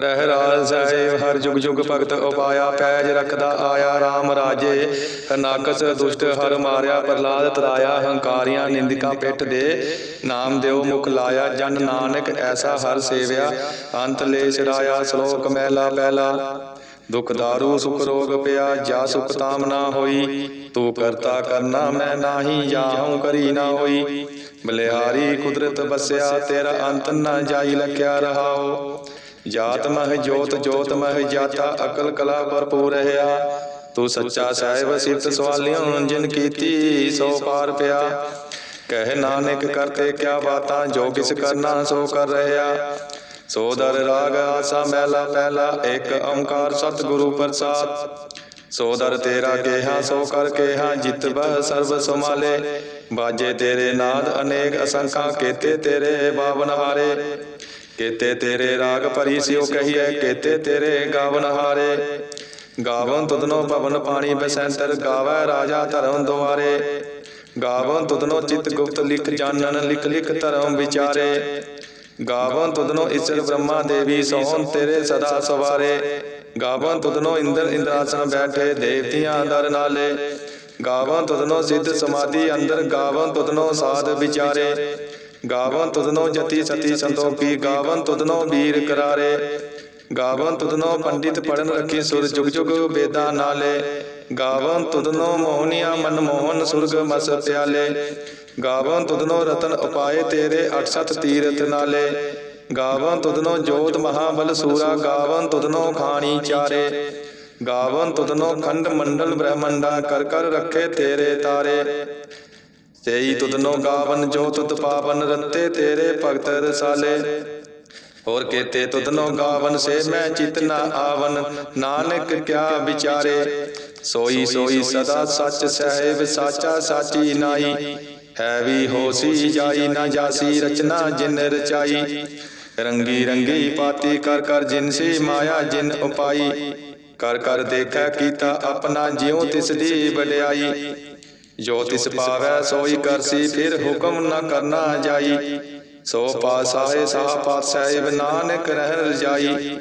ਰਹਿ ਰਾਜ ਸਾਹਿਬ, ਹਰ ਜੁਗ ਜੁਗ ਭਗਤ ਉਪਾਇਆ, ਪੈਜ ਰੱਖਦਾ ਆਇਆ RAM ਰਾਜੇ। ਹਨਾਕਸ ਦੁਸ਼ਟ ਹਰ ਮਾਰਿਆ ਪ੍ਰਲਾਦ ਤਰਾਇਆ, ਹੰਕਾਰੀਆਂ ਨਿੰਦਿਕਾਂ ਪਿੱਠ ਦੇ। ਨਾਮ ਦਿਓ ਮੁਖ ਲਾਇਆ, ਜਨ ਨਾਨਕ ਐਸਾ ਹਰ ਸੇਵਿਆ। ਅੰਤ ਲੈ ਸਿਰਾਇਆ ਸ਼ਲੋਕ ਮਹਿਲਾ ਪਹਿਲਾ। ਦੁਖ ਦਾਰੂ, ਸੁਖ ਰੋਗ ਪਿਆ, ਜਾ ਸੁਖ ਤਾਮ ਨਾ ਹੋਈ। ਤੂੰ ਕਰਤਾ ਕਰਨਾ ਮੈਂ ਨਾਹੀ ਜਾਹੂੰ ਕਰੀ ਨਾ ਹੋਈ। ਬਲਿਹਾਰੀ ਕੁਦਰਤ ਬਸਿਆ ਤੇਰਾ ਅੰਤ ਨਾ ਜਾਈ, ਲਖਿਆ ਰਹਾਓ। ਜਾਤ ਮਹਿ ਜੋਤ ਜੋਤ ਮਹਿ ਜਾਤਾ, ਅਕਲ ਕਲਾ ਭਰਪੂਰ ਰਹਾ ਤੂੰ ਸੱਚਾ ਸਾਹਿਬ ਸਿਫਤ ਸਵਾਲਿਓ, ਜਿਨ ਕੀਤੀ ਸੋ ਪਾਰ ਪਿਆ। ਕਹਿ ਨਾਨਕ ਕਰਤੇ ਕਿਆ ਬਾਤਾਂ, ਜੋ ਕਿਸ ਕਰਨਾ ਸੋ ਕਰ ਰਹਾ। ਸੋ ਦਰ ਰਾਗ ਆਸਾ ਮਹਿਲਾ ਪਹਿਲਾ ਇੱਕ ਓੰਕਾਰ ਸਤਿਗੁਰੂ ਪ੍ਰਸਾਦ। ਸੋ ਦਰ ਤੇਰਾ ਕੇਹਾ, ਸੋ ਕਰ ਕੇਹਾ, ਜਿਤ ਬਹ ਸਰਬ ਸਮਾਲੇ ਬਾਜੇ ਤੇਰੇ ਨਾਦ ਅਨੇਕ ਅਸੰਖਾਂ, ਕੇਤੇ ਤੇਰੇ ਬਾਵਨ ਹਾਰੇ। ਕੇਤੇ ਤੇਰੇ ਰਾਗ ਭਰੀ ਸਿਓ ਕਹੀਏ ਕੇਤੇ ਤੇਰੇ ਗਾਵਨ ਹਾਰੇ। ਗਾਵਨ ਤੁਧਨੋ ਭਵਨ ਪਾਣੀ ਬਸੰਤਰ, ਗਾਵੈ ਰਾਜਾ ਧਰਮ ਦੁਆਰੇ। ਗਾਵਨ ਤੁਧਨੋ ਚਿਤ ਗੁਪਤ ਲਿਖ ਜਾਣਨ, ਲਿਖ ਲਿਖ ਧਰਮ ਵਿਚਾਰੇ। ਗਾਵਨ ਤੁਧਨੋ ਈਸ਼ਰ ਬ੍ਰਹਮਾ ਦੇਵੀ ਸੋਹਣ ਤੇਰੇ ਸਦਾ ਸਵਾਰੇ। ਗਾਵਨ ਤੁਧਨੋ ਇੰਦਰ ਇੰਦਰਾਸਨ ਬੈਠੇ, ਦੇਵਤਿਆਂ ਦਰ ਨਾਲੇ। ਗਾਵਨ ਤੁਧਨੋ ਸਿੱਧ ਸਮਾਧੀ ਅੰਦਰ, ਗਾਵਨ ਤੁਧਨੋ ਸਾਧ ਵਿਚਾਰੇ। ਗਾਵਨ ਤੁਧਨੋ ਜਤੀ ਸਤੀ ਸੰਤੋਖੀ ਗਾਵਨ ਤੁਧਨੋ ਵੀਰ ਕਰਾਰੇ। ਗਾਵਨ ਤੁਧਨੋ ਪੰਡਿਤ ਪੜਨ ਰੱਖੀ ਸੁਰ ਜੁਗ ਜੁਗ ਵੇਦਾਂ ਨਾਲੇ। ਗਾਵਨ ਤੁਧਨੋ ਮੋਹਨੀਆ ਮਨ ਮੋਹਨ ਸੁਰਗ ਮਸ ਪਿਆਲੇ। ਗਾਵਨ ਤੁਧਨੋ ਰਤਨ ਉਪਾਏ ਤੇਰੇ 68 ਤੀਰਥ ਨਾਲੇ। ਗਾਵਨ ਤੁਧਨੋ ਜੋਤ ਮਹਾਬਲ ਸੂਰਾ, ਗਾਵਨ ਤੁਧਨੋ ਖਾਣੀ ਚਾਰੇ। ਗਾਵਨ ਤੁਧਨੋ ਖੰਡ ਮੰਡਲ ਬ੍ਰਹਮੰਡਾ ਕਰ ਕਰ ਰੱਖੇ ਤੇਰੇ ਤਾਰੇ। ਤੇਈ ਤੁਧਨੋ ਗਾਵਨ, ਜੋ ਤੁਧ ਪਾਵਨ ਰਤੇ ਤੇਰੇ ਭਗਤ ਰਸਾਲੇ। ਹੋਰ ਕੇਤੇ ਤੁਧਨੋ ਗਾਵਨ, ਸੇ ਮੈਂ ਚਿਤ ਨਾ ਆਵਨ। ਨਾਨਕ ਕਿਆ ਵਿਚਾਰੇ, ਸੋਈ ਸੋਈ ਸਦਾ ਸੱਚ ਸਹਿਬ, ਸਾਚਾ ਸਾਚੀ ਨਾਈ। ਹੈ ਵੀ ਹੋਸੀ ਜਾਈ, ਨਾ ਜਾਸੀ ਰਚਨਾ ਜਿਨ ਰਚਾਈ। ਰੰਗੀ ਰੰਗੀ ਪਾਤੀ ਕਰ ਕਰ ਜਿਨ ਸੀ ਮਾਇਆ ਜਿਨ ਉਪਾਈ। ਕਰ ਕਰ ਦੇਖੈ ਕੀਤਾ ਆਪਣਾ ਜਿਉ ਤਿਸ ਦੀ ਵਡਿਆਈ। ਜੋ ਤਿਸ ਪਾਵੈ ਸੋਈ ਕਰਸੀ ਫਿਰ ਹੁਕਮ ਨਾ ਕਰਨਾ ਜਾਈ। ਸੋ ਪਾਸਾਏ ਸਾਹ ਪਾਤ ਸਾਹਿਬ ਨਾਨਕ ਰਹਿ ਰਜਾਈ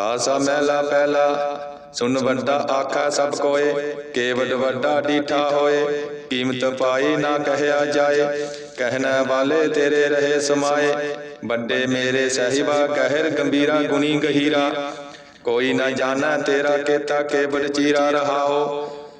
ਆਸਾ ਮਹਿਲਾ ਪਹਿਲਾ ਸੁਨ ਵੱਡਾ ਆਖਾ ਸਭ ਕੋਏ ਕੇਵਡ ਵੱਡਾ ਡੀਠਾ ਹੋਏ ਕੀਮਤ ਪਾਈ ਨਾ ਕਹਿਆ ਜਾਏ। ਕਹਿਣਾ ਵਾਲੇ ਤੇਰੇ ਰਹੇ ਸਮਾਏ ਵੱਡੇ ਮੇਰੇ ਸਹਿਬਾ ਕਹਿਰ ਗੰਭੀਰਾ ਗੁਣੀ ਗਹੀਰਾ। ਕੋਈ ਨਾ ਜਾਣਾ ਤੇਰਾ ਕੇਤਾ ਕੇਵਡ ਚੀਰਾ ਰਹਾਓ।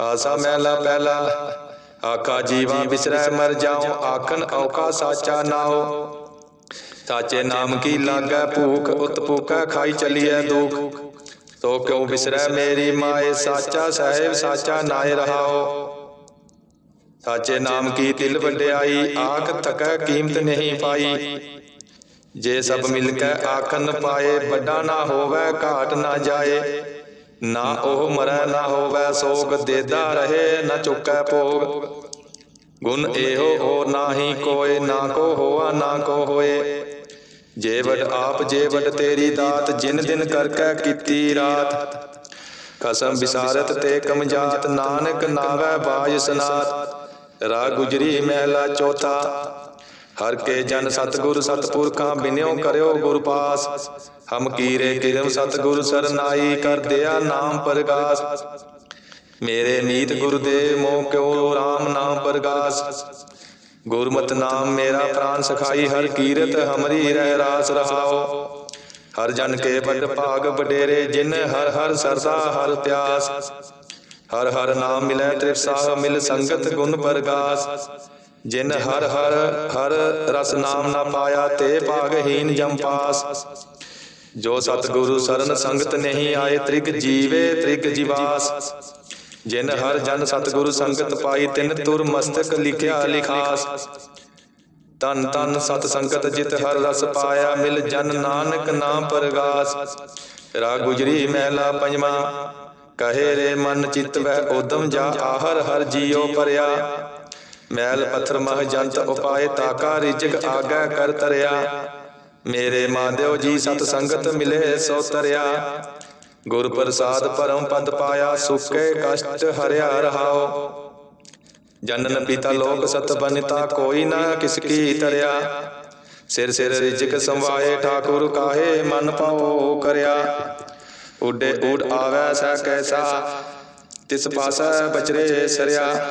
ਆਸਾ ਮਹਿਲਾ ਪਹਿਲਾ ਆਖਾ ਜੀਵਾ ਵਿਸਰੈ ਮਰ ਜਾਉ ਆਖਣ ਔਕਾ ਸਾਚਾ ਨਾਉ ਸਾਚੇ ਨਾਮ ਕੀ ਲਾਗੈ ਭੂਖ ਉਤ ਭੂਖੈ ਖਾਈ ਚਲੀਐ ਦੁਖ। ਤੋ ਕਿਉ ਵਿਸਰੈ ਮੇਰੀ ਮਾਏ ਸਾਚਾ ਸਾਹਿਬ ਸਾਚਾ ਨਾਏ ਰਹਾਓ। ਸਾਚੇ ਨਾਮ ਕੀ ਤਿਲ ਵਡਿਆਈ ਆਖ ਥਕੈ ਕੀਮਤ ਨਹੀਂ ਪਾਈ। ਜੇ ਸਭ ਮਿਲ ਕੇ ਆਖਨ ਪਾਏ ਵੱਡਾ ਨਾ ਹੋਵੇ ਘਾਟ ਨਾ ਜਾਏ। ਨਾ ਉਹ ਮਰੈ ਨਾ ਹੋਵੇ ਸੋਗ, ਦੇਦਾ ਰਹੇ, ਨਾ ਚੁੱਕੈ ਭੋਗ। ਗੁਣ ਇਹੋ ਹੋ ਨਾਹੀ ਕੋਏ, ਨਾ ਕੋ ਹੋਆ, ਨਾ ਕੋ ਹੋਏ। ਜੇ ਆਪ ਜੇ ਤੇਰੀ ਦਾਤ, ਜਿਨ ਦਿਨ ਕਰਕੈ ਕੀਤੀ ਰਾਤ। ਕਸਮ ਵਿਸਾਰਤ ਤੇ ਕਮਜਾਤ ਨਾਨਕ ਨਾਵੈ ਬਾਜ ਸਨਾਤ। ਰਾ ਗੁਜਰੀ ਮਹਿਲਾ ਚੌਥਾ। ਹਰ ਕੇ ਜਨ ਸਤਗੁਰ ਸਤਪੁਰਖਾਂ ਬਿਨਿਓ ਕਰਿਓ ਗੁਰ ਪਾਸ ਹਮ ਕੀਰੇ ਕਿਰਮ ਸਤਗੁਰ ਸਰਨਾਈ ਕਰ ਦਿਆ ਨਾਮ ਪ੍ਰਗਾਸ। ਮੇਰੇ ਮੀਤ ਗੁਰਦੇਵ ਮੋ ਕਿਉ RAM ਨਾਮ ਪ੍ਰਗਾਸ। ਗੁਰਮਤਿ ਨਾਮ ਮੇਰਾ ਪ੍ਰਾਨ ਸਖਾਈ, ਹਰ ਕੀਰਤ ਹਮਰੀ ਰਹਿ ਰਾਸ ਰਹਾਓ। ਹਰ ਜਨ ਕੇ ਵੱਡ ਭਾਗ ਵਡੇਰੇ, ਜਿਨ ਹਰ ਹਰ ਸਰਦਾ ਹਰ ਪਿਆਸ। ਹਰ ਹਰ ਨਾਮ ਮਿਲੈ ਤ੍ਰਿਪਸਾਹ ਮਿਲ ਸੰਗਤ ਗੁਣ ਪ੍ਰਗਾਸ। ਜਿਨ ਹਰ ਹਰ ਹਰ ਰਸ ਨਾਮ ਨਾ ਪਾਇਆ ਤੇ ਭਾਗਹੀਨ ਜਮ ਪਾਸ। ਜੋ ਸਤਿਗੁਰੂ ਸਰਨ ਸੰਗਤ ਨਹੀਂ ਆਏ ਤ੍ਰਿਗ ਜੀਵੇ ਤ੍ਰਿਗ ਜਿਵਾਸ। ਜਿਨ ਹਰ ਜਨ ਸਤਿਗੁਰੂ ਸੰਗਤ ਪਾਈ ਤਿਨ ਤੁਰ ਮਸਤਕ ਲਿਖਿਆ ਲਿਖਾਸ। ਤਨ ਤਨ ਸਤ ਸੰਗਤ ਜਿਤ ਹਰ ਰਸ ਪਾਇਆ ਮਿਲ ਜਨ ਨਾਨਕ ਨਾਮ ਪ੍ਰਗਾਸ। ਰਾਗ ਗੁਜਰੀ ਮਹਿਲਾ ਪੰਜਵਾ। ਕਹੇ ਰੇ ਮਨ ਚਿਤ ਵਹਿ ਉਦਮ ਜਾ ਆਹਰ ਹਰ ਜੀਉ ਪਰਿਆ ਮੈਲ ਪੱਥਰ ਮਹ ਜੰਤ ਉਪਾਏ ਤਾਕਾ ਰਿਜਕ ਆਗੈ ਕਰ ਤਰਿਆ। ਮੇਰੇ ਮਾਧਿਓ ਜੀ ਸਤ ਸੰਗਤ ਮਿਲੇ ਸੋ ਤਰਿਆ। ਗੁਰ ਪ੍ਰਸਾਦ ਪਰਮ ਪਦ ਪਾਇਆ ਸੁਖੇ ਕਸ਼ਟ ਹਰਿਆ ਰਹਾਓ। ਜਨਨ ਪਿਤਾ ਲੋਕ ਸਤ ਬਨਿਤਾ, ਕੋਈ ਨਾ ਕਿਸ ਕੀ ਤਰਿਆ। ਸਿਰ ਸਿਰ ਰਿਜਕ ਸੰਵਾਏ, ਠਾਕੁਰ ਕਾਹੇ ਮਨ ਪਾਉ ਕਰਿਆ। ਉਡੇ ਊੜ ਆਵੈ ਸੈ ਕੈਸਾ, ਤਿਸ ਪਾਸਾ ਬਚਰੇ ਸਰਿਆ।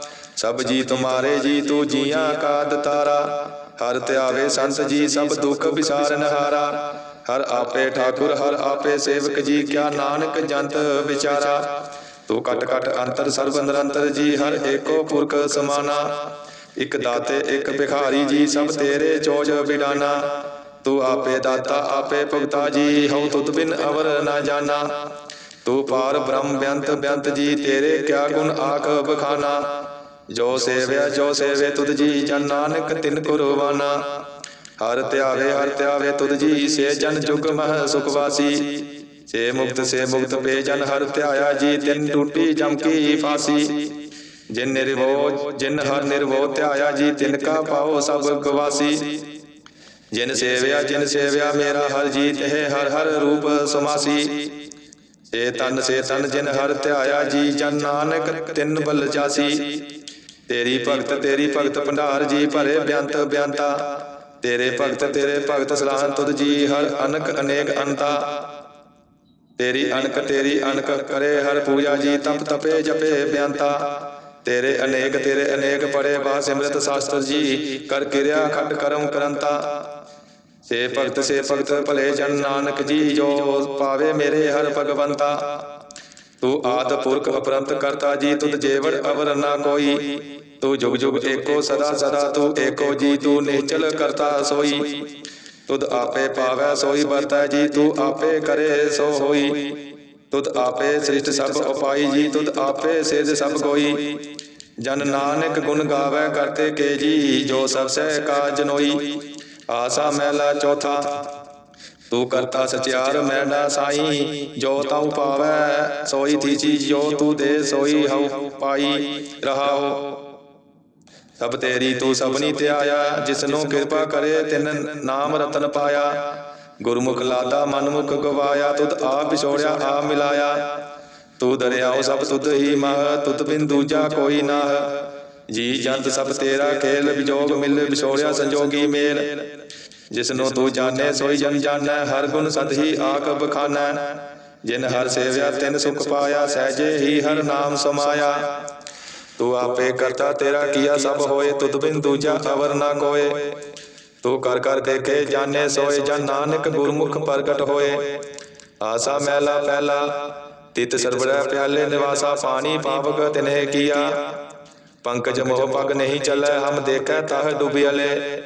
ਸਭ ਜੀ ਤੁਮਾਰੇ ਜੀ ਤੂੰ ਜੀਆਂ ਕਾ ਦਤਾਰਾ। ਹਰ ਧਿਆਵੇ ਸੰਤ ਜੀ ਸਭ ਦੁੱਖ ਵਿਸਾਰਨਹਾਰਾ ਹਰ। ਆਪੇ ਠਾਕੁਰ, ਹਰ ਆਪੇ ਸੇਵਕ ਜੀ ਕਿਆ ਨਾਨਕ ਜੰਤ ਵਿਚਾਰਾ। ਤੂੰ ਕਟ ਕਟ ਅੰਤਰ ਸਰਬ ਨਿਰੰਤਰ ਜੀ, ਹਰ ਏਕੋ ਪੁਰਖ ਸਮਾਨਾ। ਇਕ ਦਾਤੇ, ਇਕ ਭਿਖਾਰੀ ਜੀ, ਸਭ ਤੇਰੇ ਚੋਜ ਬਿਡਾਨਾ। ਤੂੰ ਆਪੇ ਦਾਤਾ, ਆਪੇ ਭੁਗਤਾ ਜੀ, ਹਉ ਤੁਧ ਬਿਨ ਅਵਰ ਨਾ ਜਾਣਾ ਤੂੰ ਪਾਰ ਬ੍ਰਹਮ ਬਿਅੰਤ ਬਿਅੰਤ ਜੀ, ਤੇਰੇ ਕਿਆ ਗੁਣ ਆਖ ਬਖਾਨਾ। ਜੋ ਸੇਵਿਆ, ਜੋ ਸੇਵੇ ਤੁਧ ਜੀ, ਜਨ ਨਾਨਕ ਤਿਨ ਕੁਰਬਾਨਾ। ਹਰ ਧਿਆਵੇ ਹਰ ਧਿਆਵੇ ਤੁਧ ਜੀ, ਸੇ ਜਨ ਜੁਗ ਮਹ ਸੁਖਵਾਸੀ ਸੇ ਮੁਕਤ ਸੇ ਮੁਕਤ ਪੇ ਜਨ ਹਰ ਧਿਆਇਆ ਜੀ, ਤਿਨ ਟੂਟੀ ਜਮ ਕੀ ਫਾਸੀ। ਜਿਨ ਨਿਰਵੋ, ਜਿਨ ਹਰ ਨਿਰਵੋ ਧਿਆਇਆ ਜੀ, ਤਿਨ ਕਾ ਪਾਓ ਸਭ ਗਵਾਸੀ। ਜਿਨ ਸੇਵਿਆ ਜਿਨ ਸੇਵਿਆ ਮੇਰਾ ਹਰ ਜੀਤ ਹੈ, ਹਰ ਹਰ ਰੂਪ ਸਮਾਸੀ। ਸੇ ਤਨ ਸੇ ਤਨ ਜਿਨ ਹਰ ਧਿਆਇਆ ਜੀ, ਜਨ ਨਾਨਕ ਤਿੰਨ ਬਲ ਜਾਸੀ ਤੇਰੀ ਭਗਤ ਤੇਰੀ ਭਗਤ ਭੰਡਾਰ ਜੀ ਭਰੇ ਬਿਆੰਤ, ਬਿਆੰਤਾ। ਤੇਰੇ ਭਗਤ ਤੇਰੇ ਭਗਤ ਸਲਾਹਨ ਤੁਧ ਜੀ ਹਰ ਅਨਕ, ਅਨੇਕ ਅੰਤਾ। ਤੇਰੀ ਅਨਕ ਤੇਰੀ ਅਨਕ ਕਰੇ ਹਰ ਪੂਜਾ ਜੀ, ਤਪ ਤਪੇ ਜਪੇ ਬਿਆੰਤਾ। ਤੇਰੇ ਅਨੇਕ ਤੇਰੇ ਅਨੇਕ ਪੜੇ ਬਾ ਸਿਮਰਤ ਸ਼ਾਸਤਰ ਜੀ, ਕਰ ਕਿਰਿਆ ਖਟ ਕਰਮ ਕਰੰਤਾ। ਸੇ ਭਗਤ ਸੇ ਭਗਤ ਭਲੇ ਜਨ ਨਾਨਕ ਜੀ, ਜੋ ਪਾਵੇ ਮੇਰੇ ਹਰ ਭਗਵੰਤਾ। ਤੂੰ ਆਦ ਪੁਰਖ ਅਪਰੰਤ ਕਰਤਾ ਜੀ, ਤੁਧ ਜੇਵੜ ਅਵਰ ਨਾ ਕੋਈ। ਤੂੰ ਜੁਗ ਜੁਗ ਏਕੋ ਸਦਾ ਸਦਾ ਤੂੰ ਏਕੋ ਜੀ ਤੂੰ ਨਿਚਲ ਕਰਤਾ ਸੋਈ। ਤੁਧ ਆਪੇ ਪਾਵੈ ਸੋਈ ਵਰਤੈ ਜੀ, ਤੂੰ ਆਪੇ ਕਰੇ ਸੋ ਹੋਈ। ਤੁਧ ਆਪੇ ਸ੍ਰਿਸ਼ਟ ਸਭ ਉਪਾਈ ਜੀ, ਤੁਧ ਆਪੇ ਸੇਜ ਸਭ ਕੋਈ ਜਨ ਨਾਨਕ ਗੁਣ ਗਾਵੇ ਕਰਤੇ ਕੇ ਜੀ, ਜੋ ਸਭ ਸਹਿ ਕਾ ਜਨੋਈ ਆਸਾ ਮਹਿਲਾ ਚੌਥਾ, ਤੂੰ ਕਰਤਾ ਸਚਿਆਰ ਮੈਡਾ ਸਾਈ। ਜੋ ਤਉ ਪਾਵੈ ਸੋਈ ਥੀਚੀ, ਜੋ ਤੂੰ ਦੇ ਸੋਈ ਹਉ ਪਾਈ। ਰਹਾਉ ਸਭ ਤੇਰੀ ਤੂੰ ਸਭਨੀ ਧਿਆਇਆ, ਜਿਸਨੂੰ ਕਿਰਪਾ ਕਰੇ ਤਿਨ ਨਾਮ ਰਤਨ ਪਾਇਆ। ਗੁਰਮੁਖ ਲਾਦਾ ਮਨਮੁਖ ਗਵਾਇਆ, ਤੁਧ ਆਪ ਵਿਛੋੜਿਆ ਆ ਮਿਲਾਇਆ। ਤੂੰ ਦਰਿਆਓ ਸਭ ਤੁਧ ਹੀ ਮਹ, ਤੁਧ ਬਿਨ ਦੂਜਾ ਕੋਈ ਨਾਹ। ਜੀ ਜੰਤ ਸਭ ਤੇਰਾ ਖੇਲ, ਵਿਜੋਗ ਮਿਲ, ਵਿਛੋੜਿਆ ਸੰਜੋਗੀ ਮੇਲ। ਜਿਸਨੂੰ ਤੂੰ ਜਾਣੈ, ਸੋਈ ਜਨ ਜਾਣੈ, ਹਰ ਗੁਣ ਸਦ ਹੀ ਆਕ ਬਖਾਨੈ। ਜਿਨ ਹਰ ਸੇਵਿਆ, ਤਿਨ ਸੁਖ ਪਾਇਆ, ਸਹਿਜੇ ਹੀ ਹਰ ਨਾਮ ਸਮਾਇਆ। ਤੂੰ ਆਪੇ ਕਰਤਾ ਤੇਰਾ ਕੀਆ ਸਭ ਹੋਏ ਤੁਧ ਬਿਨ ਦੂਜਾ, ਅਵਰ ਨਾ ਕੋਏ। ਤੂੰ ਕਰ ਕਰ ਦੇਖੇ ਜਾਣੇ ਸੋਏ ਜਨ ਨਾਨਕ ਗੁਰਮੁਖ ਪ੍ਰਗਟ ਹੋਏ। ਆਸਾ ਮਹਿਲਾ ਪਹਿਲਾ ਤਿਤ ਸਰਬੜਾ ਪਿਆਲੇ ਨਿਵਾਸਾ, ਪਾਣੀ ਪਾਵਕ ਤਿਨਹਿ ਕੀਆ। ਪੰਕਜ ਮੋਹ ਪਗ ਨਹੀਂ ਚੱਲੈ, ਹਮ ਦੇਖੈ ਤਾਹ ਡੁਬਿਆਲੇ।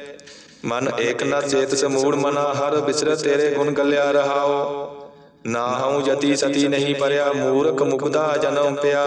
ਮਨ ਏਕ ਨ ਚੇਤ ਸਮੂੜ ਮਨਾ, ਹਰ ਬਿਸਰ ਤੇਰੇ ਗੁਣ ਗੱਲਿਆ ਰਹਾਓ। ਨਾ ਹਉ ਜਤੀ ਸਤੀ ਨਹੀਂ ਪਰਿਆ, ਮੂਰਖ ਮੁਕਦਾ ਜਨਮ ਪਿਆ।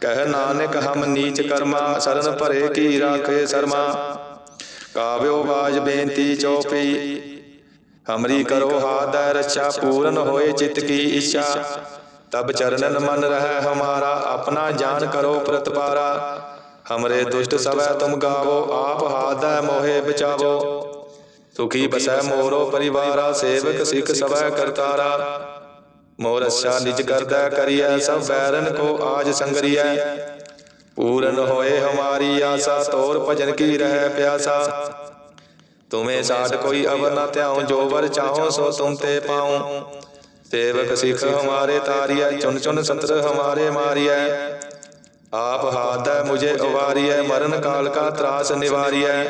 ਕਹਿ ਨਾਨਕ, ਹਮ ਨੀਚ ਕਰਮਾ, ਸਰਨ ਭਰੇ ਕੀ ਰਾਖੇ ਸਰਮਾ। ਕਾਵਿਓ ਬਾਜ ਬੇਨਤੀ ਚੋਪੀ, ਹਮਰੀ ਕਰੋ ਹਾਦੈ ਰੱਛਾ, ਪੂਰਨ ਹੋਏ ਚਿਤ ਕੀ ਇੱਛਾ। ਤਬ ਚਰਨਨ ਮਨ ਰਹਿ ਹਮਾਰਾ, ਆਪਣਾ ਜਾਨ ਕਰੋ ਪ੍ਰਤਪਾਰਾ। ਹਮਰੇ ਦੁਸ਼ਟ ਸਵੈ ਤੁਮ ਗਾਵੋ, ਆਪ ਹਾਦੈ ਮੋਹਿ ਬਚਾਵੋ। ਸੁਖੀ ਬਸੈ ਮੋਰੋ ਪਰਿਵਾਰਾ, ਸੇਵਕ ਸਿੱਖ ਸਵੈ ਕਰਤਾਰਾ। ਮੋਰ ਅਸ਼ਾ ਨਿਜ ਕਰਦਾ ਕਰਿਆ ਸਭ ਬੈਰਨ ਕੋ ਆਜ ਸੰਗਰੀਐ। ਪੂਰਨ ਹੋਏ ਹਮਾਰੀ ਆਸਾ ਤੋਰ ਭਜਨ ਕੀ ਰਹਿ ਪਿਆਸਾ। ਤੁਮੇ ਸਾਥ ਕੋਈ ਅਵਰ ਨਾ ਧਿਆਉ ਜੋ ਵਰ ਚਾਹੋ ਸੋ ਤੁਮ ਤੇ ਪਾਉ। ਸੇਵਕ ਸਿਖ ਹਮਾਰੇ ਤਾਰੀਆ ਚੁਨ ਚੁਨ ਸੰਤਰ ਹਮਾਰੇ ਮਾਰੀਆ ਆਪ ਹਾਦੈ ਮੁਝੇ ਉਵਾਰੀਐ ਮਰਨ ਕਾਲ ਕਾ ਤਰਾਸ ਨਿਵਾਰੀਐ।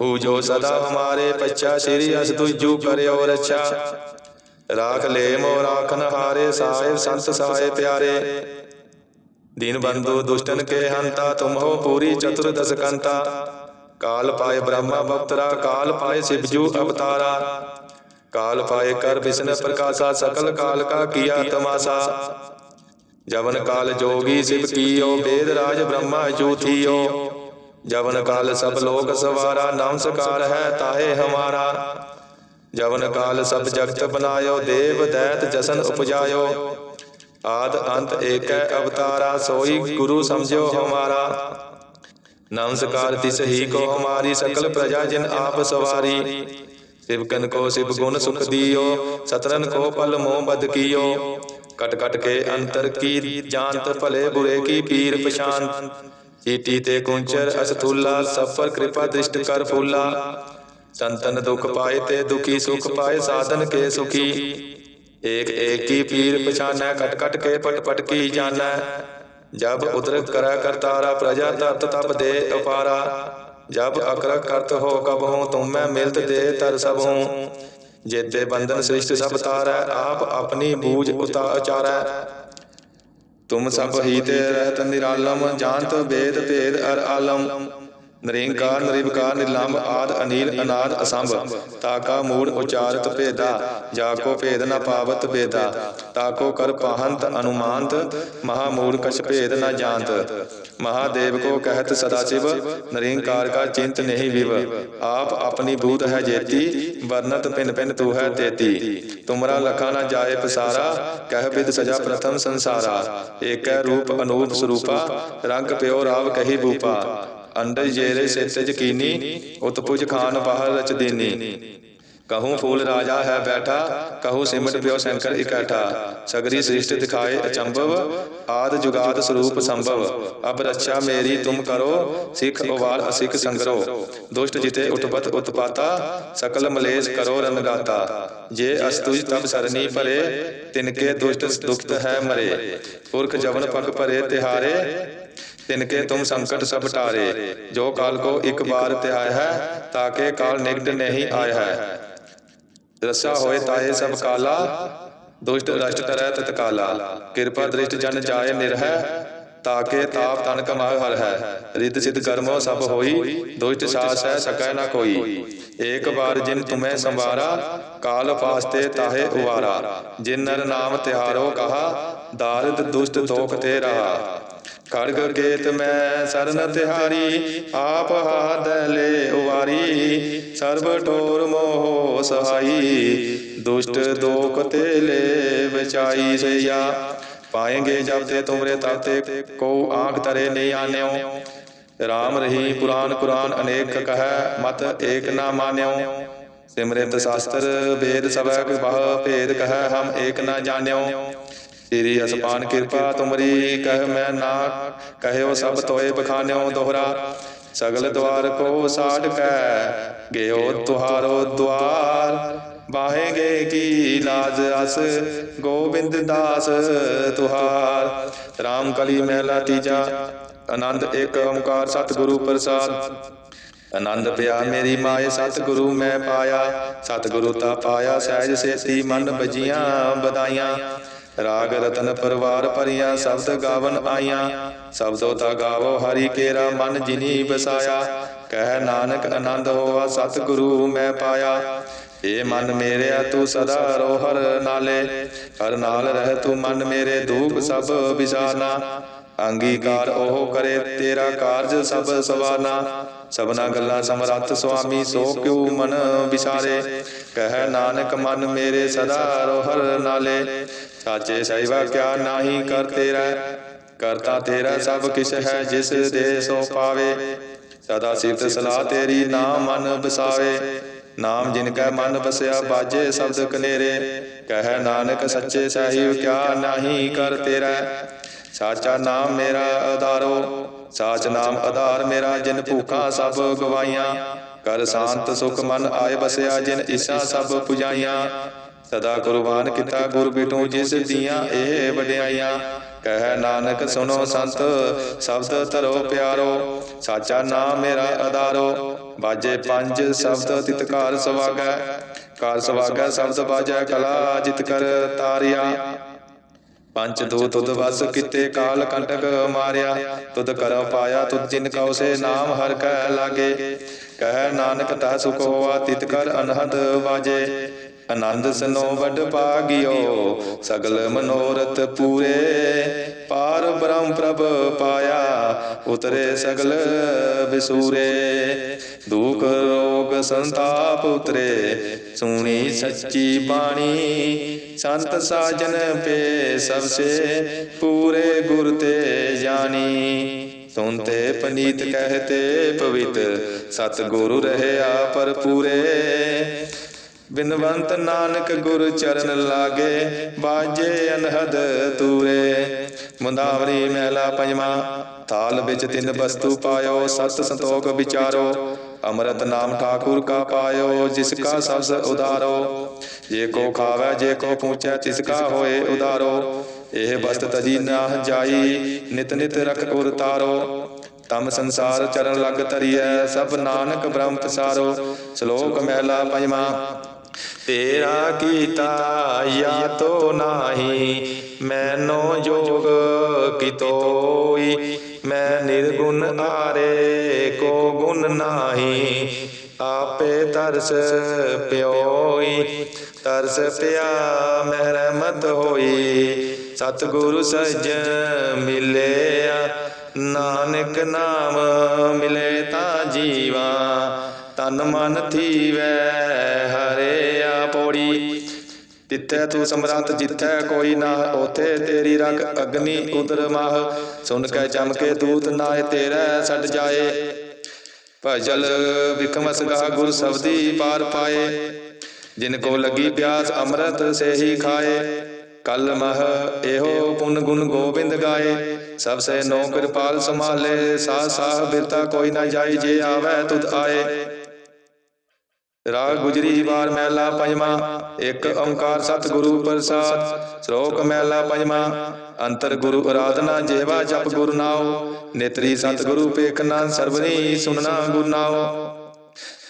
ਹੂ ਜੋ ਸਦਾ ਹਮਾਰੇ ਪਛਾ ਸ੍ਰੀ ਅਸ ਤੁਜੂ ਕਰਿਓ ਰੱਛਾ राख ਲੇ ਮੋ ਰਾਖਨ ਹਾਰੇ ਸਾਹਿਬ ਸੰਤ ਸਹਾਏ ਪਿਆਰੇ ਦੀਨ ਬੰਧੂ ਦੁਸ਼ਟਨ ਕੇ ਹੰਤਾ ਤੁਮ ਹੋ ਪੂਰੀ ਚਤੁਰ ਦਸ ਕੰਤਾ ਕਾਲ ਪਾਏ ਬ੍ਰਹਮਾ ਬਖਤਰਾ ਕਾਲ ਪਾਏ काल पाए कर विष्णु प्रकाशा, सकल काल का किया तमाशा। जवन काल जोगी शिव कियो, वेद राज ब्रह्मा जूथियो जवन काल सब लोग सवारा, नाम सकार है, ताहे हमारा। ਜਵਨ ਕਾਲ ਸਭ ਜਗਤ ਬਨਾਇਓ, ਦੇਵ ਦੈਤ ਜਸਨ ਉਪਜਾਇਓ। ਆਦ ਅੰਤ ਏਕੈ ਅਵਤਾਰਾ, ਸੋਈ ਗੁਰੂ ਸਮਝਿਓ ਹਮਾਰਾ। ਨਮਸਕਾਰ ਤਿਸ ਹੀ ਕੋ ਹਮਾਰੀ ਸਕਲ ਪ੍ਰਜਾ ਜਿਨ ਆਪ ਸਵਾਰੀ। ਸਿਵਕਨ ਕੋ ਸਿਵ ਗੁਣ ਸੁਖ ਦਿਓ, ਸਤਰਨ ਕੋ ਪਲ ਮੋਹ ਬਦ ਕੀਓ। ਕਟ ਕਟ ਕੇ ਅੰਤਰ ਕੀ ਜਾਣਤ ਭਲੇ ਬੁਰੇ ਕੀ ਪੀਰ ਪਛਾਨ ਚੀਟੀ ਤੇ ਕੁੰਚਰ ਅਸਥੂਲਾ, ਸਫਰ ਕਿਰਪਾ ਦ੍ਰਿਸ਼ਟ ਕਰ ਫੂਲਾ। ਤਨ ਤਨ ਦੁਖ ਪਾਏ ਤੇ ਦੁਖੀ ਸੁਖ ਪਾਏ ਸਾਧਨ ਕੇ ਸੁਖੀ। ਏਕ ਏਕ ਕੀ ਪੀਰ ਪਛਾਨੈ, ਕਟ ਕਟ ਕੇ ਪਟ ਪਟ ਕੀ ਜਾਣੈ। ਜਬ ਉਦਰਕ ਕਰਾ ਕਰਤਾਰਾ ਪ੍ਰਜਾ ਤਤ ਤਪ ਦੇ ਉਪਾਰਾ। ਜਬ ਅਕਰਕ ਕਰਤ ਹੋ ਕਬਹੂ, ਤੁਮ ਮੈਂ ਮਿਲਤ ਦੇ ਤਰ ਸਭੂ। ਜੇਤੇ ਬੰਧਨ ਸ੍ਰਿਸ਼ਟ ਸਭ ਤਾਰੈ, ਆਪ ਆਪਣੀ ਬੂਝ ਉਤਾ ਉਚਾਰੈ। ਤੁਮ ਸਭ ਹੀ ਤੇ ਰਹਿਤ ਨਿਰਾਲਮ, ਜਾਣਤ ਬੇਦ ਭੇਦ ਅਰ ਆਲਮ। ਨਰੇਂਕਾਰ ਨਿਰਵਿਕਾਰ ਨਿਲਾਮ ਆਦ, ਅਨੀਲ, ਅਨਾਦ, ਅਸੰਭ। ਤਾਕਾ, ਮੂੜ, ਉਚਾਰਤ, ਭੇਦਾ। ਜਾ ਕੋ ਭੇਦ, ਨ ਪਾਵਤ, ਭੇਦਾ। ਤਾਕੋ, ਕਰ, ਪਾਹੰਤ, ਅਨੁਮਾਨਤ। ਮਹਾ ਮੂੜ ਕਛ, ਭੇਦ, ਨ ਜਾਣਤ। ਮਹਾਦੇਵ ਕੋ ਕਹਿਤ ਸਦਾ ਸਿਵ। ਨਰੇਂਕਾਰ ਕਾ ਚਿੰਤ ਨਹੀਂ ਵਿਵ। ਆਪ ਆਪਣੀ ਬੂਤ ਹੈ ਜੇਤੀ। ਵਰਨਤ ਪਿੰਨ ਪਿੰਨ ਤੂ ਹੈ ਤੇਤੀ। ਤੁਮਰਾ ਲਖਾ ਨ ਜਾਏ ਪਸਾਰਾ। ਕਹਿ ਬਿਦ ਸਜਾ ਪ੍ਰਥਮ ਸੰਸਾਰਾ। ਏਕੈ ਰੂਪ ਅਨੂਪ ਸਰੂਪਾ। ਰੰਗ ਪਿਓ ਰਾਵ ਕਹੀ ਬੂਪਾ। ਅੰਡਰ ਜੇਰੇ ਸਿੱਤ ਜਕੀਨੀ ਉਤਪੁਜ ਖਾਨ ਬਾਹਰ ਰਚ ਦੇਨੀ। ਕਹੂੰ ਫੂਲ ਰਾਜਾ ਹੈ ਬੈਠਾ, ਕਹੂੰ ਸਿਮਟ ਪਿਓ ਸ਼ੰਕਰ ਇਕੱਠਾ। ਸਗਰੀ ਸ੍ਰਿਸ਼ਟ ਦਿਖਾਏ ਅਚੰਭਵ, ਆਦ ਜੁਗਾਦ ਸਰੂਪ ਸੰਭਵ। ਅਬ ਰੱਛਾ ਮੇਰੀ ਤੁਮ ਕਰੋ, ਸਿੱਖ ਉਵਾਲ ਅਸਿੱਖ ਸੰਗਰੋ। ਦੁਸ਼ਟ ਜਿਤੇ ਉਤਪਤ ਉਤਪਾਤਾ, ਸਕਲ ਮਲੇਸ਼ ਕਰੋ ਰੰਗਾਤਾ ਜੇ ਅਸਤੁਜ ਤਬ ਸਰਨੀ ਭਰੇ, ਤਿਨਕੇ ਦੁਸ਼ਟ ਦੁਖਤ ਹੈ ਮਰੇ। ਪੁਰਖ ਜਵਨ ਪਗ ਭਰੇ ਤਿਹਾਰੇ तिनके तुम संकट सब टारे जो काल को एक बार त्याय है ताके काल निकट नहीं आया है रसा होए ताहे सब काला दुष्ट रष्ट तरह तत्काला कृपा दृष्ट जन जाय निर्ह ताके ताप तन कमाय हर है रिद सिद्ध कर्मो सब होई दुष्ट सास है सकै न कोई एक बार जिन तुम्हें संवारा काल फास्ते ताहे उवारा जिन नर नाम तिहारो कहा दारिद दुष्ट दोख ते रहा ਖੜਗ ਕੇਤ ਮੈਂ ਸਰਨ ਤਿਹਾਰੀ, ਆਪ ਹਾਦ ਲੈ ਉਵਾਰੀ। ਸਰਬ ਟੋਰ ਮੋਹ ਸਹਾਈ, ਦੁਸ਼ਟ ਦੋਖ ਤੇ ਲੈ ਬਚਾਈ ਸਈਆ। ਪਾਏਂਗੇ ਜਬ ਤੇ ਤੁਮਰੇ ਤਾਤੇ, ਕੋ ਆਂਖ ਤਰੇ ਨਹੀਂ ਆਨਿਓ। ਰਾਮ ਰਹੀ ਪੁਰਾਨ ਕੁਰਾਨ ਅਨੇਕ ਕਹੈ, ਮਤ ਏਕ ਨਾ ਮਾਨਿਓ। ਸਿਮਰਿਤ ਸ਼ਾਸਤਰ ਵੇਦ ਸਭੈ ਬਹੁ ਭੇਦ ਕਹੈ, ਹਮ ਏਕ ਨਾ ਜਾਣਿਓ। ਤੇਰੀ ਅਸਮਾਨ ਕਿਰਪਾ ਤੁਮਰੀ, ਕਹਿ ਮੈਂ ਨਾ ਕਹਿਓ ਸਭ ਤੋਏ ਬਖਾਨਿਓ ਦੋਹਰਾ। ਸਗਲ ਦਵਾਰ ਕੋ ਸਾੜ ਕੈ ਗਿਓ ਤੁਹਾਰੋ ਦਵਾਰ ਬਾਹੇਗੇ ਕੀ ਲਾਜ ਅਸ, ਗੋਬਿੰਦ ਦਾਸ ਤੁਹਾਰ। RAM ਕਲੀ ਮਹਿਲਾ ਤੀਜਾ, ਆਨੰਦ ਏਕ ਓੰਕਾਰ ਸਤਿਗੁਰੂ ਪ੍ਰਸਾਦ। ਆਨੰਦ ਪਿਆ ਮੇਰੀ ਮਾਏ, ਸਤਿਗੁਰੂ ਮੈਂ ਪਾਇਆ। ਸਤਿਗੁਰੂ ਤਾ ਪਾਇਆ, ਸਹਿਜ ਸੇਤੀ ਮਨ ਬਜੀਆਂ ਬਦਾਈਆਂ ਰਾਗ ਰਤਨ ਪਰਵਾਰ ਭਰੀਆਂ ਸ਼ਬਦ ਗਾਵਨ ਆਈਆਂ ਸ਼ਬਦੋ ਤਾ ਗਾਵੋ ਹਰੀ ਕੇਰਾ ਮਨ ਜਿਨੀ ਬਸਾਇਆ ਕਹਿ ਨਾਨਕ ਆਨੰਦ ਹੋਆ ਸਤਿਗੁਰੂ ਮੈਂ ਪਾਇਆ। ਏ ਮਨ ਮੇਰਿਆ ਤੂੰ ਸਦਾ ਰੋ ਨਾਲੇ। ਹਰ ਨਾਲ ਰਹਿ ਤੂੰ ਮਨ ਮੇਰੇ ਦੂਖ ਸਭ ਵਿਸਾਰਨਾ ਅੰਗੀਕਾਰ ਉਹ ਕਰੇ ਤੇਰਾ ਕਾਰਜ ਸਭ ਸਵਾਨਾ। ਸਭਨਾ ਗੱਲਾਂ ਸਮਰੱਥ ਸੁਆਮੀ ਸੋ ਕਿਉ ਮਨ ਵਿਸਾਰੇ। ਕਹਿ ਨਾਨਕ ਮਨ ਮੇਰੇ ਸਦਾ ਰੋਹਰ ਨਾਲੇ। ਸਾਚੇ ਸਹਿਵਾ ਕਿਆ ਨਾਹੀ ਕਰ ਤੇਰਾ ਕਰਤਾ ਤੇਰਾ ਸਭ ਕਿਛ ਹੈ ਜਿਸ ਦੇ ਸੋ ਪਾਵੇ। ਸਦਾ ਸਿਫਤ ਸਲਾਹ ਤੇਰੀ ਨਾਮ ਮਨ ਬਸਾਵੇ। ਨਾਮ ਜਿਨ ਕੈ ਮਨ ਬਸਿਆ ਬਾਜੇ ਸ਼ਬਦ ਕਨੇਰੇ। ਕਹਿ ਨਾਨਕ ਸੱਚੇ ਸਾਹਿਬ ਕਿਆ ਨਾਹੀ ਕਰ ਤੇਰਾ ਸਾਚਾ ਨਾਮ ਮੇਰਾ ਆਧਾਰੋ ਸਾਚ ਨਾਮ ਆਧਾਰ ਮੇਰਾ ਜਿਨ ਭੂਖਾਂ ਸਭ ਗਵਾਈਆਂ ਕਰ ਸ਼ਾਂਤ ਸੁਖ ਮਨ ਆਏ ਬਸਿਆ ਜਿਨ ਇਸਾ ਸਭ ਪੁਜਾਈਆਂ। ਸਦਾ ਕੁਰਬਾਨ ਕੀਤਾ ਗੁਰ ਬਿਟੂ ਜਿਸ ਦੀਆਂ ਇਹ ਵਡਿਆਈਆਂ। ਕਹਿ ਨਾਨਕ, ਸੁਣੋ ਸੰਤ, ਸ਼ਬਦ ਧਰੋ ਪਿਆਰੋ, ਸਾਚਾ ਨਾਮ ਮੇਰਾ ਆਧਾਰੋ ਬਾਜੇ ਪੰਜ ਸ਼ਬਦ ਤਿਤਕਾਰ ਸਵਾਗੈ ਕਾਰ ਸਵਾਗੈ ਸ਼ਬਦ ਬਾਜੈ ਕਲਾ ਜਿਤ ਕਰ ਤਾਰਿਆ। ਪੰਚ ਦੂਤ ਤੁਧ ਵਸ ਕੀਤੇ ਕਾਲ ਕੰਟਕ ਮਾਰਿਆ, ਤੁਧ ਕਰ ਪਾਇਆ ਤੁਧ ਜਿਨ ਕਉ ਸੇ ਨਾਮ ਹਰ ਕੈ ਲਾਗੇ। ਕਹਿ ਨਾਨਕ ਤਾ ਸੁਖ ਹੋਆ ਤਿਤ ਕਰ ਅਨਹਦ ਵਾਜੇ। ਆਨੰਦ ਸਨੋ ਵਡ ਪਾਗਿਓ, ਸਗਲ ਮਨੋਰਥ ਪੂਰੇ। ਪਾਰ ਬ੍ਰਹਮ ਪ੍ਰਭ ਪਾਇਆ, ਉਤਰੇ ਸਗਲ ਵਿਸੂਰੇ। ਦੁਖ ਰੋਗ ਸੰਤਾਪ ਉਤਰੇ, ਸੁਣੀ ਸੱਚੀ ਬਾਣੀ। ਸੰਤ ਸਾਜਨ ਪੇ ਸਭ ਸੇ ਪੂਰੇ ਗੁਰ ਤੇ ਜਾਣੀ। ਸੁਨਤੇ ਪਨੀਤ ਕਹਤੇ ਪਵਿੱਤ ਸਤ ਗੁਰੂ ਰਹਿਆ ਪਰ ਪੂਰੇ ਬਿਨਵੰਤ ਨਾਨਕ ਗੁਰ ਚਰਨ ਲਾਗੇ, ਬਾਜੇ ਅਨਹਦ ਤੂਰੇ। ਮੁੰਦਾਵਰੀ ਮਹਿਲਾ ਪੰਜਵਾ, ਥਾਲ ਵਿੱਚ ਤਿੰਨ ਵਸਤੂ ਪਾਇਓ, ਸਤ ਸੰਤੋਖ ਵਿਚਾਰੋ। ਅੰਮ੍ਰਿਤ ਨਾਮ ਠਾਕੁਰ ਕਾ ਪਾਇਓ, ਜਿਸ ਕਾ ਸਬਸ ਉਦਾਰੋ ਜੇ ਕੋ ਖਾਵੇ, ਜੇ ਕੋ ਪੂਛੈ, ਤਿਸ ਕਾ ਹੋਏ ਉਦਾਰੋ ਇਹ ਬਸਤ ਤਜੀ ਨਾ ਜਾਈ, ਨਿਤ ਨਿਤ ਰਖ ਉਰ ਤਾਰੋ। ਤਮ ਸੰਸਾਰ ਚਰਨ ਲਗ ਤਰੀਐ ਸਭ ਨਾਨਕ ਬ੍ਰਹਮ ਪਸਾਰੋ ਸ਼ਲੋਕ ਮਹਿਲਾ ਪੰਜਵਾ ਤੇਰਾ ਕੀਤਾ ਯਾ ਤੋ ਨਾਹੀ, ਮੈਨੋ ਜੋਗ ਕਿਤੋਈ ਮੈਂ ਨਿਰਗੁਣ ਆਰੇ ਕੋ ਗੁਣ ਨਾਹੀ, ਆਪੇ ਤਰਸ ਪਿਓਈ, ਤਰਸ ਪਿਆ ਮਹਿਰਮਤ ਹੋਈ। ਸਤਿਗੁਰੂ ਸੱਜਣ ਮਿਲਿਆ, ਨਾਨਕ ਨਾਮ ਮਿਲੇ ਤਾਂ ਜੀਵਾ। ਤਨ ਮਨ ਥੀਵੈ ਆ ਪੌੜੀ। ਤਿੱਥੈ ਤੂੰ ਸਮਰੰਤ, ਜਿੱਥੈ ਕੋਈ ਨਾ ਉਥੇ ਤੇਰੀ ਰਗ ਅਗਨੀ ਉਦਰ ਮਾਹ। ਸੁਨ ਕੇ ਜਮ ਕੇ ਦੂਤ ਨਾਏ ਤੇਰਾ ਛੱਡ ਜਾਏ। ਭਜਲ ਵਿਖਮਸ ਗਾ ਗੁਰ ਸਬਦੀ ਪਾਰ ਪਾਏ। ਜਿਨ ਕੋ ਲੱਗੀ ਪਿਆਸ, ਅੰਮ੍ਰਿਤ ਸੇਹੀ ਖਾਏ। ਕਲ ਮਹ ਇਹੋ ਪੁਨ ਗੁਣ ਗੋਬਿੰਦ ਗਾਏ। ਸਭ ਸੇ ਨੋ ਕਿਰਪਾਲ ਸੰਭਾਲੇ, ਸਾਹ ਸਾਹ ਬਿਰਤਾ ਕੋਈ ਨਾ ਜਾਈ ਜੇ ਆਵੇ ਤੁਧ ਆਏ। ਰਾਗ ਗੁਜਰੀ ਵਾਰ ਮਹਿਲਾ ਪੰਜਵਾ, ਇੱਕ ਓੰਕਾਰ ਸਤਿਗੁਰੂ ਪ੍ਰਸਾਦ। ਸ਼ਲੋਕ ਮਹਿਲਾ ਪੰਜਵਾ, ਅੰਤਰ ਗੁਰੂ ਆਰਾਧਨਾ ਜੇਵਾ ਜਪ ਗੁਰ ਨਾਉ। ਨੇਤਰੀ ਸਤਿਗੁਰੂ ਪੇਖਨਾ ਸਰਵਨੀ ਸੁਨਣਾ ਗੁਰ ਨਾਉ।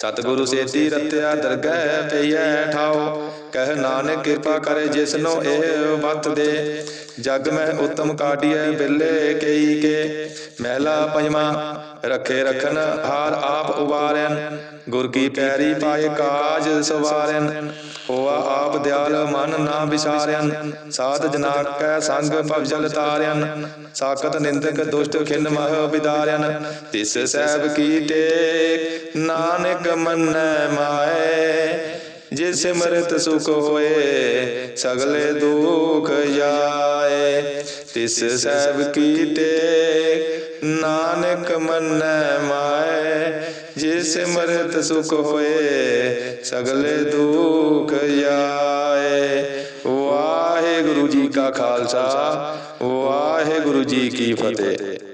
ਸਤਿਗੁਰੂ ਸੇਤੀ ਰਤਿਆ, ਦਰਗਹਿ ਪਈਐ ਠਾਉ। ਕਹਿ ਨਾਨਕ ਕਿਰਪਾ ਕਰੇ ਜਿਸਨੋ ਇਹ ਵਤ ਦੇ। ਜਗ ਮੈਂ ਉਤਮ ਕਾਢੀਐ, ਬਿੱਲੇ ਕਈ ਕੇ। ਮਹਿਲਾ ਪੰਜਵਾ ਰਖੇ ਰਖਨ ਹਾਰ ਆਪ ਉਬਾਰੈਨ ਗੁਰ ਕੀ ਪੈਰੀ ਪਾਏ ਕਾਜ ਸਵਾਰੈਨ, ਹੋਆ ਆਪ ਦਿਆਲ ਮਨ ਨਾ ਵਿਸਾਰੈਨ, ਸਾਧ ਜਨਾ ਕੈ ਸੰਗ ਭਵਜਲ ਤਾਰੈਨ, ਸਾਖਤ ਨਿੰਦਕ ਦੁਸ਼ਟ ਖਿੰਨ ਮਹ ਵਿਦਾਰੈਨ, ਤਿਸ ਸਹਿਬ ਕੀ ਟੇਕ, ਨਾਨਕ ਮੰਨੈ ਮਾਏ ਜੇ ਸਿਮਰਤ ਸੁਖ ਹੋਏ, ਸਗਲੇ ਦੁਖ ਜਾਏ, ਤਿਸ ਸਹਿਬ ਕੀ ਟੇਕ ਨਾਨਕ ਮੰਨੈ ਮਾਏ, ਜਿਸ ਮਰਤ ਸੁਖ ਹੋਏ, ਸਗਲੇ ਦੁਖ ਜਾਏ ਵਾਹਿਗੁਰੂ ਜੀ ਕਾ ਖਾਲਸਾ, ਵਾਹਿਗੁਰੂ ਜੀ ਕੀ ਫਤਿਹ।